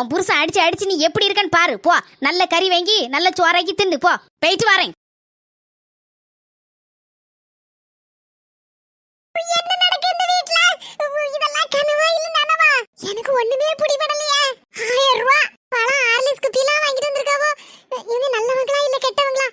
உன் புருஷன் அடிச்சு அடிச்சு நீ எப்படி இருக்கன்னு பாரு. போ. நல்ல கறி வாங்கி நல்ல சோறாக்கி தின்னு போ. போயிட்டு வரேன். என்ன நடக்குது இந்த வீட்ல? இதெல்லாம் கனவா இல்ல எனக்கு ஒண்ணுமே புடிபடலையே. ஆயிரம் ரூபா பழம் ஆர்லிஸ் குப்பிலாம் வாங்கிட்டு வந்திருக்காவோ. இவங்க நல்லவங்களா இல்ல கெட்டவங்களா?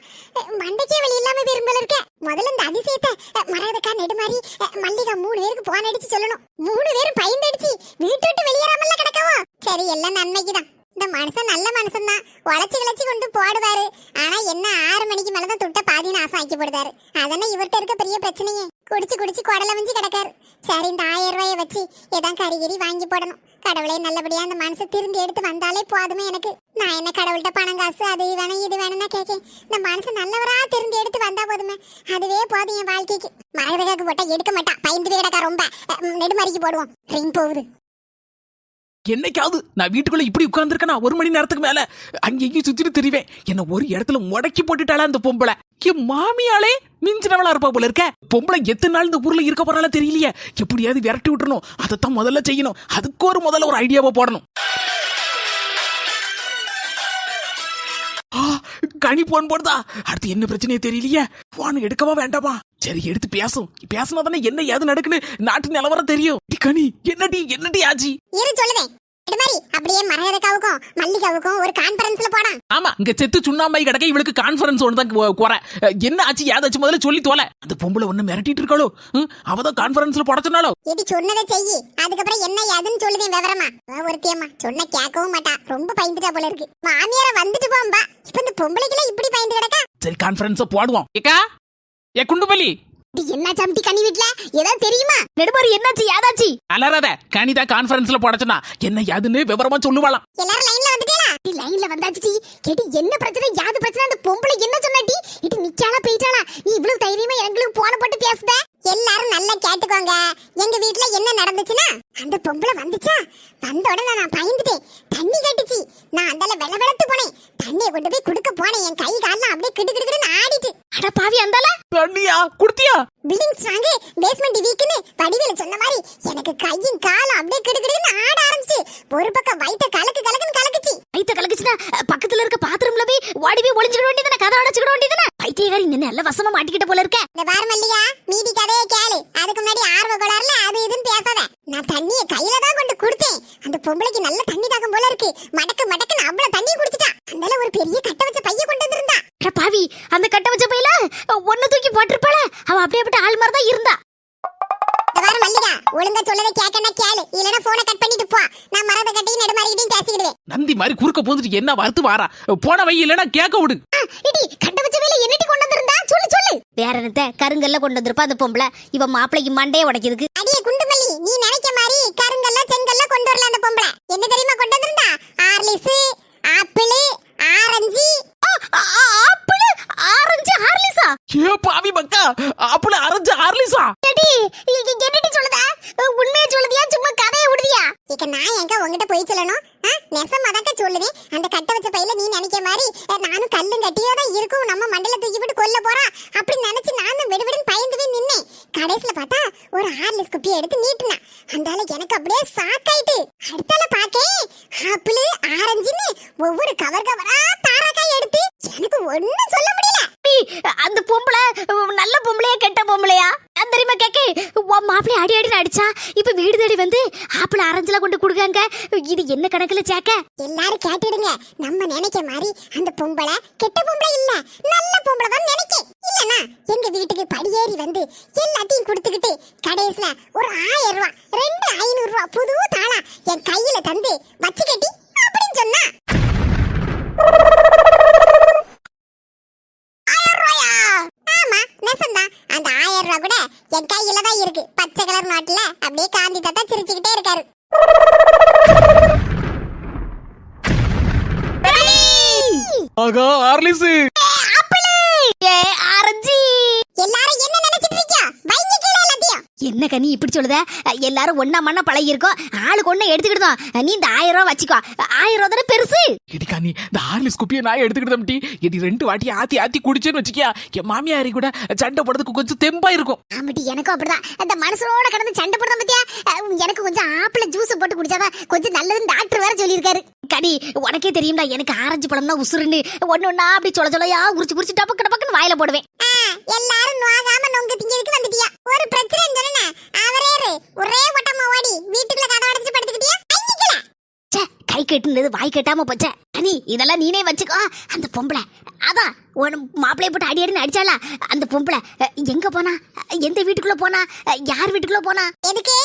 மண்டைக்கே வழி இல்லாம பெரும்பல இருக்க. முதல்ல இந்த அதிசயத்தை மரகதக்கா நெடுமாறி மல்லிகா மூணு பேருக்கு போன் அடிச்சு சொல்லணும். மூணு பேரும் பயந்து அடிச்சு வீட்டு விட்டு வெளியேறாமல கிடக்கவோ? சரி எல்லாம் நன்மைக்குதான். இந்த மனுஷன் நல்ல மனுஷன் தான் உழைச்சி கிளச்சி கொண்டு போடுவாரு. ஆனா என்ன ஆறு மணிக்கு மேலதான் துட்ட பாதி நாசம் ஆக்கி போடுதாரு அதென்ன இவர்கிட்ட இருக்க பெரிய பிரச்சனையே. குடிச்சு குடிச்சு குடல வஞ்சி கிடக்காரு. சரி இந்த ஆயிரம் ரூபாயை வச்சு ஏதான் கறிகிரி வாங்கி போடணும். கடவுளே நல்லபடியா அந்த மனசை திருந்தி எடுத்து வந்தாலே போதுமே எனக்கு. நான் என்ன கடவுள்கிட்ட பணம் காசு அது வேணும் இது வேணும்னா கேட்கேன். இந்த மனசு நல்லவரா திருந்தி எடுத்து வந்தா போதுமே. அதுவே போதும் என் வாழ்க்கைக்கு. மரதகாக்கு போட்டா எடுக்க மாட்டான் பயந்து கிடக்கா ரொம்ப. நெடுமறிக்கு போடுவோம். ரிங் போகுது. என்னைக்காவது நான் வீட்டுக்குள்ளே இப்படி உட்காந்துருக்கேனா ஒரு மணி நேரத்துக்கு மேலே அங்கேயும் இங்கேயும் தெரிவேன். என்னை ஒரு இடத்துல முடக்கி போட்டுட்டாளா அந்த பொம்பளை? என் மாமியாலே மிஞ்சினவளா இருப்பா போல இருக்க. பொம்பளை எத்தனை நாள் இந்த ஊரில் இருக்க போறால தெரியலையே. எப்படியாவது விரட்டி விட்டுறணும். அதைத்தான் முதல்ல செய்யணும். அதுக்கு ஒரு முதல்ல ஒரு ஐடியாவை போடணும். கனி போன் போடுதா? அடுத்து என்ன பிரச்சனையே தெரியலையே. போன் எடுக்கவா வேண்டாமா? சரி எடுத்து பேசும். பேசினா தானே என்ன ஏது நடக்குன்னு நாட்டு நிலவரம் தெரியும். டி கனி என்னடி என்னடி ஆச்சு? இரு சொல்லுதேன் நெடுமாறி அப்படியே மரதகாவுக்கும் மல்லிகாவுக்கும் ஒரு கான்பரன்ஸ்ல போடா ஆமா இங்க செத்து சுண்ணாம்பாய் கிடக்க இவளுக்கு கான்ஃபரன்ஸ் ஒன்று தான் குறை. என்ன ஆச்சு? ஏதாச்சும் முதல்ல சொல்லி தோல. அந்த பொம்பளை ஒண்ணு மிரட்டிட்டு இருக்காளோ? அவ தான் கான்ஃபரன்ஸ்ல போட சொன்னாலோ இது சொன்னதை செய்யி. அதுக்கப்புறம் என்ன ஏதுன்னு சொல்லுதேன் விவரமா. ஒருத்தியம்மா சொன்ன கேட்கவும் மாட்டா. ரொம்ப பயந்துட்டா போல இருக்கு. மாமியார வந்துட்டு போம்பா இப்ப இந்த பொம்பளைக்கெல்லாம் இப்படி பயந்து கிடக்கா? சரி கான்ஃபரன்ஸ போடுவோம். ஏக்கா? ஏ குண்டுபலி இது என்ன சம்டி கனி வீட்ல? ஏதாவது தெரியுமா? நெடுமாறு என்னாச்சு? யாதாச்சு? அலறாத. கனிதா கான்ஃபரன்ஸ்ல போட சொன்னா. என்ன ஏதுன்னு விவரமா சொல்லுவாளாம். எல்லாரும் லைன்ல வந்துட்டீங்களா? டி லைன்ல வந்தாச்சு கேட்டி என்ன பிரச்சனை? யாது பிரச்சனை? அந்த பொம்பளை என்ன சொன்னாட்டி இடி நிச்சாளா பேச்சாளா நீ இவ்வளவு தைரியமா எங்களுக்கு போன போட்டு பேசுத? எல்லாரும் நல்லா கேட்டுக்கோங்க. எங்க வீட்ல என்ன நடந்துச்சுன்னா அந்த பொம்பளை வந்துச்சா? வந்த உடனே நான் பயந்துட்டேன். தண்ணி கட்டுச்சு. நான் அந்தால வெள்ள வெளத்து போனேன். தண்ணியை கொண்டு போய் குடுக்க போனேன். என் கை கால்லாம் அப்படியே கிடு கிடுன்னு ஆடிட்டு. அட பாவி அந்தால? தண்ணியா குடுத்தியா? பில்டிங் ஸ்ட்ராங்கு பேஸ்மெண்ட் வீக்குன்னு வடிவேல சொன்ன மாதிரி எனக்கு கையும் காலும் அப்படியே கிடுகிடுன்னு ஆட ஆரம்பிச்சு. ஒரு பக்கம் வயித்த கலக்கு கலக்குன்னு கலக்குச்சு. வயித்த கலக்குச்சுன்னா அஹ், பக்கத்துல இருக்க பாத்ரூம்ல போய் ஓடி போய் ஒளிஞ்சுக்கிட வேண்டியதானே கதை அடைச்சுக்கிட வேண்டியதானே பைத்தியகாரி நின்னு நல்ல வசமா மாட்டிக்கிட்ட போல இருக்க. இந்த பாரு மல்லிகா மீதி கதையை கேளு. அதுக்கு முன்னாடி ஆர்வ கோளாறுல அது இதுன்னு பேசாத. நான் தண்ணிய கையில தான் கொண்டு கொடுத்தேன். அந்த பொம்பளைக்கு நல்ல தண்ணி தாகம் போல இருக்கு. மடக்கு மடக்குன்னு அவ்வளவு தண்ணி குடிச்சிட்டா. அந்தால ஒரு பெரிய கட்ட வச்ச பைய கொண்டு வந்திருந்தா பாவி அந்த கட்ட வச்ச பையில அப்படியேப்பட்ட ஆள் மாதிரி தான் இருந்தா பாரு மல்லிகா ஒழுங்கா சொல்லதை கேட்கனா கேளு. இல்லனா போனை கட் பண்ணிட்டு போ. நான் மரத கட்டையும் நெடுமாறிக்கிட்டையும் பேசிக்கிடுவேன். நந்தி மாதிரி குறுக்க போந்துட்டு என்ன வறுத்து வாரா? போன வை இல்லைன்னா கேட்க விடு. இடி கட்ட வச்ச வேலை என்னட்டி கொண்டு வந்திருந்தா? சொல்லு சொல்லு. வேற என்னத்த? கருங்கல்ல கொண்டு வந்திருப்பா அந்த பொம்பளை. இவ மாப்பிளைக்கு மண்டையே உடைக்கிறதுக்கு. அடியே குண்டுமல்லி நீ நினைக்க மாதிரி கருங்கல்ல செங்கல்ல கொண்டு வரல அந்த பொம்பளை. என்ன தெரியுமா கொண்டு வந்திருந்தா Horlicks apple orange apple orange ஹார்லிஸா ஏ பாவி மக்கா அப்பள அரைஞ்சு ஆர்லிசா எடி என்னடி சொல்லுதா உண்மையை சொல்லுதியா சும்மா கதையை விடுதியா இக்க நான் எங்க உங்ககிட்ட போய் சொல்லணும்? ஆ, நெசமா தாக்க அந்த கட்ட வச்ச பையில நீ நினைக்க மாதிரி நானும் கல்லும் கட்டியோ தான் இருக்கும். நம்ம மண்டல தூக்கி விட்டு கொல்ல போறா. அப்படி நினைச்சு நானும் விடுவிடுன்னு பயந்துவே நின்னேன். கடைசியில பார்த்தா ஒரு ஹார்லிஸ் குப்பியை எடுத்து நீட்டினா அந்தால எனக்கு அப்படியே சாக்காயிட்டு அடுத்தால பாக்கே ஆப்பிள் ஆரஞ்சுன்னு ஒவ்வொரு கவர் கவரா தாராக்காய் எடுத்து எனக்கு ஒண்ணும் சொல்ல முடியல. அந்த பொம்பளை நல்ல பொம்பளையா கெட்ட பொம்பளையா? தெரியுமா கேக்கே? உன் மாப்பிள்ளை அடி அடி அடிச்சா இப்ப வீடு தேடி வந்து ஆப்பிள் ஆரஞ்சுல கொண்டு கொடுக்காங்க. இது என்ன கணக்குல சேக்க எல்லாரும் கேட்டுடுங்க. நம்ம நினைக்க மாதிரி அந்த பொம்பளை கெட்ட பொம்பளை இல்ல. நல்ல பொம்பளை தான் நினைக்க. இல்லனா எங்க வீட்டுக்கு படியேறி வந்து எல்லாத்தையும் கொடுத்துக்கிட்டு கடைசியில ஒரு ஆயிரம் ரூபாய் ரெண்டு ஐநூறு ரூபாய் புது தாளா என் கையில தந்து வச்சு கட்டி அப்படின்னு சொன்னா ஆயிரம் ரூபாயா? ஆமா நெசந்தான் அந்த ஆயிரம் ரூபாய் கூட என் கையில தான் இருக்கு. பச்சை கலர் நோட்டுல அப்படியே காந்தி தாத்தா சிரிச்சுக்கிட்டே இருக்காரு. ஆகா ஆர்லிஸ் ஏ ஆரஞ்சு. எல்லாரும் என்ன நினைச்சிட்டு இருக்கீங்க வைங்க கீழே எல்லாத்தையும் என்ன கனி இப்படி சொல்லுத? எல்லாரும் ஒன்னா மண்ணா பழகி இருக்கோம் ஆளுக்கு ஒண்ணு எடுத்துக்கிட்டோம் நீ இந்த ஆயிரம் ரூபாய் வச்சுக்கோ. ஆயிரம் ரூபாய் தானே பெருசு? எடிக்கா நீ இந்த ஆர்லிஸ் குப்பியை நான் எடுத்துக்கிட்டேன் டி. எடி ரெண்டு வாட்டி ஆத்தி ஆத்தி குடிச்சேன்னு வச்சுக்கியா என் மாமியாரி கூட சண்டை போடுறதுக்கு கொஞ்சம் தெம்பா இருக்கும் ஆமாட்டி எனக்கும் அப்படிதான். அந்த மனசோட கடந்து சண்டை போடுறத பத்தியா? எனக்கு கொஞ்சம் ஆப்பிள ஜூஸ் போட்டு குடிச்சாதான் கொஞ்சம் நல்லதுன்னு டாக்டர் வேற சொல்லியிருக்காரு. கனி உனக்கே தெரியும்டா எனக்கு ஆரஞ்சு பழம்னா உசுருன்னு ஒண்ணு ஒண்ணா அப்படி சொல்ல சொல்லையா உரிச்சு உரிச்சு டபக்கு டபக்குன்னு வாயில போடுவேன். எல்லாரும் நோகாம நொங்கு திங்கிறதுக்கு வந்துட்டியா? ஒரு பிரச்சனை சொன்னா அவரே ஒரே ஓட்டமா ஓடி வீட்டுக்குள்ள கதை அடைச்சு படுத்துக்கிட்டியா? ச்சே கை கெட்டுனது வாய் கெட்டாம போச்சே. கனி இதெல்லாம் நீனே வச்சுக்கோ. அந்த பொம்பளை. அதான் உன் மாப்பிள்ளைய போட்டு அடி அடின்னு அடிச்சால அந்த பொம்பளை. எங்க போனா? எந்த வீட்டுக்குள்ள போனா? யார் வீட்டுக்குள்ள போனா? எதுக்கு?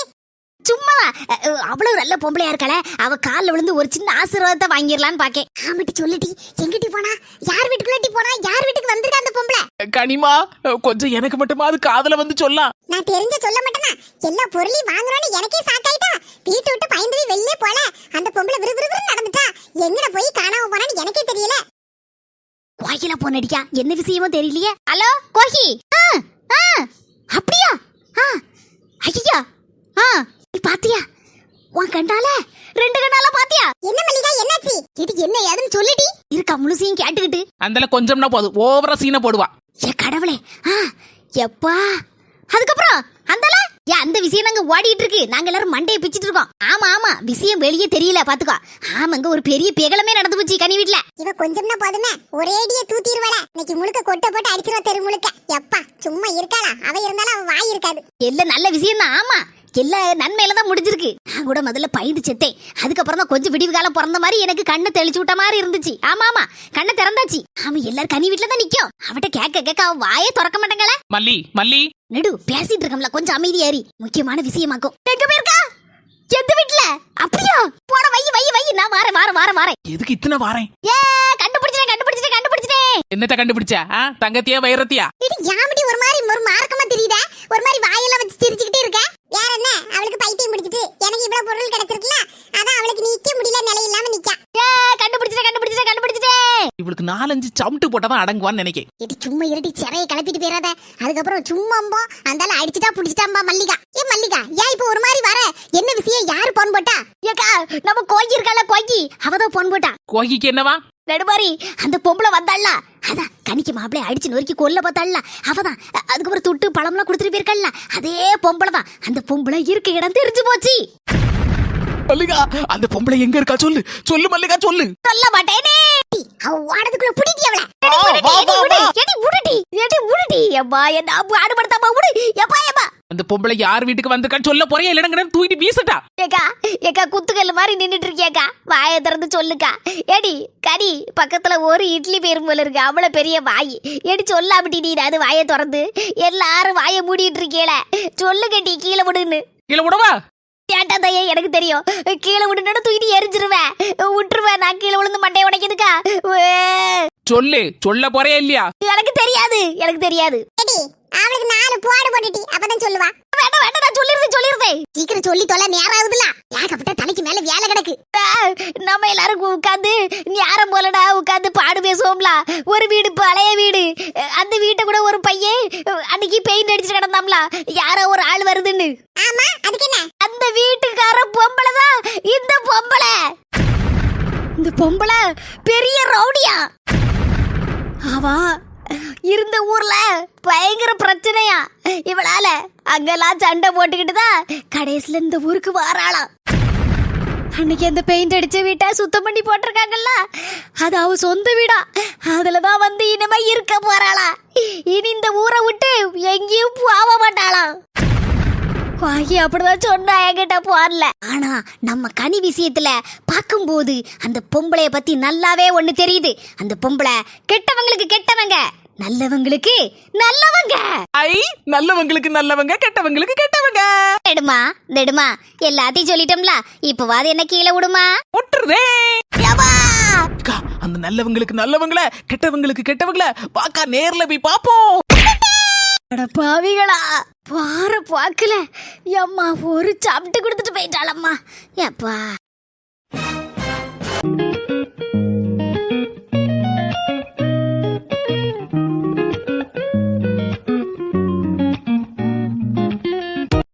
சும்மா அஹ், அவ்வளவு நல்ல பொம்பளையா இருக்கல. அவ கால்ல விழுந்து ஒரு சின்ன ஆசீர்வாதத்தை வாங்கிடலான்னு பாக்கேன். ஆமாட்டி சொல்லுடி. எங்கிட்டி போனா? யார் வீட்டுக்குள்ளட்டி போனா? யார் வீட்டுக்கு வந்திருக்கா அந்த பொம்பளை? கனிமா கொஞ்சம் எனக்கு மட்டுமா அது காதுல வந்து சொல்லலாம் நான் தெரிஞ்ச சொல்ல மாட்டேனா? எல்லா பொருளையும் வாங்குறோன்னு எனக்கே சாக்காயிட்டா வீட்டை விட்டு பயந்து போய் வெளியே போல. அந்த பொம்பளை விறுவிறுன்னு நடந்துட்டா? எங்கட போய் காணாம போனான்னு எனக்கே தெரியல. கோயில போன் அடிக்கா என்ன விஷயமோ தெரியலையே. ஹலோ கோகி. ஆ, ஆ, அப்படியா? ஆ, ஐயா. ஆ நீ பாத்தியா? உன் கண்டால ரெண்டு கண்ணால பாத்தியா? என்ன மல்லிகா என்னாச்சு? இது என்ன ஏதுன்னு சொல்லிடி. இருக்கா முழுசையும் கேட்டுக்கிட்டு. அந்தல கொஞ்சம்னா போதும். ஓவரா சீனை போடுவா. ஏ கடவுளே. ஆ எப்பா? அதுக்கப்புறம் அந்தல? ஏன் அந்த விஷயம் நாங்க ஓடிட்டு இருக்கு. நாங்க எல்லாரும் மண்டையை பிச்சிட்டு இருக்கோம். ஆமா ஆமா. விஷயம் வெளியே தெரியல பாத்துக்கோ. ஆமாங்க ஒரு பெரிய பிகலமே நடந்து போச்சு கனி வீட்ல. இவ கொஞ்சம்னா போதுமே. ஒரேடியே தூத்திடுவாள இன்னைக்கு முழுக்க கொட்டை போட்டு அடிச்சிருவா தெரு முழுக்க. எப்பா சும்மா இருக்காளா? அவ இருந்தாலும் அவ வாய் இருக்காது. எல்லாம் நல்ல விஷயம் தான் ஆமா. எல்லா நன்மையில தான் முடிஞ்சிருக்கு. நான் கூட முதல்ல பயந்து செத்தேன். அதுக்கப்புறம் தான் கொஞ்சம் விடிவு காலம் பிறந்த மாதிரி எனக்கு கண்ணை தெளிச்சு விட்ட மாதிரி இருந்துச்சு. ஆமா ஆமா கண்ணை திறந்தாச்சு. ஆமா எல்லாரும் கனி வீட்டுல தான் நிக்கும். அவட்ட கேட்க கேட்க அவ வாயே திறக்க மாட்டாங்களே மல்லி மல்லி. நெடு பேசிட்டு இருக்கோம்ல கொஞ்சம் அமைதியாரி முக்கியமான விஷயமாக்கும். எங்க போயிருக்கா எந்த வீட்டுல அப்படியா? போட வை வை வை. நான் வாரேன் வாரேன் வாரேன் வாரேன். எதுக்கு இத்தனை வாரேன்? ஏ கண்டுபிடிச்சிட்டேன் கண்டுபிடிச்சிட்டேன் கண்டுபிடிச்சிட்டேன். என்னத்த கண்டுபிடிச்ச தங்கத்தியா வைரத்தியா? இது யாமடி ஒரு மாதிரி ஒரு மார்க்கமா தெரியுதா ஒரு மாதிரி வாயெல்லாம் வச்சு சிரிச்சுக்கிட்டே இருக்க வேற என்ன அவளுக்கு பைத்தியம் பிடிச்சிட்டு எனக்கு இவ்வளவு பொருள் கிடைச்சிருக்குல அதான் அவளுக்கு நிக்க முடியல நிலை இல்லாம நிக்கா ஏ கண்டுபிடிச்சிட்டேன் கண்டுபிடிச்சிட்டேன் கண்டுபிடிச்சிட்டேன் இவளுக்கு நாலஞ்சு சம்ட்டு போட்டாதான் அடங்குவான்னு நினைக்கேன். இது சும்மா இருட்டி சிறையை கிளப்பிட்டு போயிடாத அதுக்கப்புறம் சும்மாம்போ அந்தால அடிச்சுட்டா புடிச்சிட்டாம்பா மல்லிகா. ஏ மல்லிகா ஏன் இப்போ ஒரு மாதிரி வர? என்ன விஷயம்? யாரு போன் போட்டா? ஏக்கா நம்ம கோகி இருக்கால கோகி? அவதான் பொன் போட்டா. கோகிக்கு என்னவா? நடுமாரி அந்த பொம்பளை வந்தாள்ல. அதான் கனிக்கு மாப்பிளை அடிச்சு நொறுக்கி கொல்ல பார்த்தாள்ல. அவதான் அதுக்கப்புறம் துட்டு பழம்லாம் கொடுத்துட்டு போயிருக்கல்ல அதே பொம்பளை தான். அந்த பொம்பளை இருக்க இடம் தெரிஞ்சு போச்சு. மல்லிகா அந்த பொம்பளை எங்க இருக்கா? சொல்லு. சொல்லு மல்லிகா சொல்லு. சொல்ல மாட்டேனே. அவ ஓடதுக்குள்ள புடிட்டி அவள அந்த பொம்பளை யார் வீட்டுக்கு வந்திருக்கான்னு சொல்ல போறியா? இல்லைன்னா தூக்கிட்டு வீசட்டா. ஏக்கா ஏக்கா குத்துக்கல் மாதிரி நின்னுட்டு இருக்கியாக்கா வாயை திறந்து சொல்லுக்கா. ஏடி கனி பக்கத்துல ஒரு இட்லி பேரும் போல இருக்கு. அவ்வளவு பெரிய வாய். ஏடி சொல்லாமட்டி நீ அது வாயை திறந்து. எல்லாரும் வாயை மூடிட்டு இருக்கீல சொல்லுங்கட்டி கீழே விடுன்னு. இல்ல விடவா? கேட்டா தையா எனக்கு தெரியும்? கீழே விட்டுட்டு தூக்கிட்டு எரிஞ்சிருவேன். விட்டுருவேன் நான் கீழே விழுந்து மண்டைய உடைக்குதுக்கா உவ்வே. சொல்லு சொல்ல போறியா இல்லையா? எனக்கு தெரியாது. எனக்கு தெரியாது. அவளுக்கு நாலு போடு போட்டுட்டி. அப்பதான் சொல்லுவா. வேண்டாம் வேண்டாம் நான் சொல்லிருந்தேன் சொல்லிருந்தேன் சீக்கிரம் சொல்லி தொலை நேரம் ஆகுதுல ஏகப்பட்ட தலைக்கு மேல வேலை கிடக்கு. நம்ம எல்லாரும் உட்காந்து யாரம் போலடா உட்காந்து பாடு பேசுவோம்ல. ஒரு வீடு பழைய வீடு. அந்த வீட்டை கூட ஒரு பையன் அன்னைக்கு பெயிண்ட் அடிச்சு கிடந்தாம்ல. யாரோ ஒரு ஆள் வருதுன்னு. ஆமா அதுக்கு என்ன? வீட்டுக்கார பொம்பளை தான் இந்த பொம்பளை. இந்த பொம்பளை பெரிய ரவுடியா. அவா இருந்த ஊர்ல பயங்கர பிரச்சனையா. இவளால அங்கெல்லாம் சண்டை போட்டுக்கிட்டு தான் கடைசியில இந்த ஊருக்கு வாராளாம். அன்னைக்கு அந்த பெயிண்ட் அடிச்ச வீட்டை சுத்தம் பண்ணி போட்டிருக்காங்கல்ல? அது அவ சொந்த வீடா. அதுல தான் வந்து இனிமே இருக்க போறாளா இனி இந்த ஊரை விட்டு எங்கேயும் போக மாட்டாளாம். வாங்கி அப்படிதான் சொன்னா என்கிட்ட போடல. ஆனா நம்ம கனி விஷயத்துல பார்க்கும்போது அந்த பொம்பளைய பத்தி நல்லாவே ஒண்ணு தெரியுது. அந்த பொம்பளை கெட்டவங்களுக்கு கெட்டவங்க நல்லவங்களுக்கு நல்லவங்க. ஐ நல்லவங்களுக்கு நல்லவங்க கெட்டவங்களுக்கு கெட்டவங்க. நெடுமா நெடுமா எல்லாத்தையும் சொல்லிட்டோம்ல இப்பவாது என்ன கீழே விடுமா? ஒட்டுறதே. அந்த நல்லவங்களுக்கு நல்லவங்கள கெட்டவங்களுக்கு கெட்டவங்கள பாக்கா நேர்ல போய் பாப்போம் அட பாவிகளா! வார பார்க்கல. ஏம்மா ஒரு சாப்பிட்டு கொடுத்துட்டு போயிட்டாளம்மா. ஏப்பா.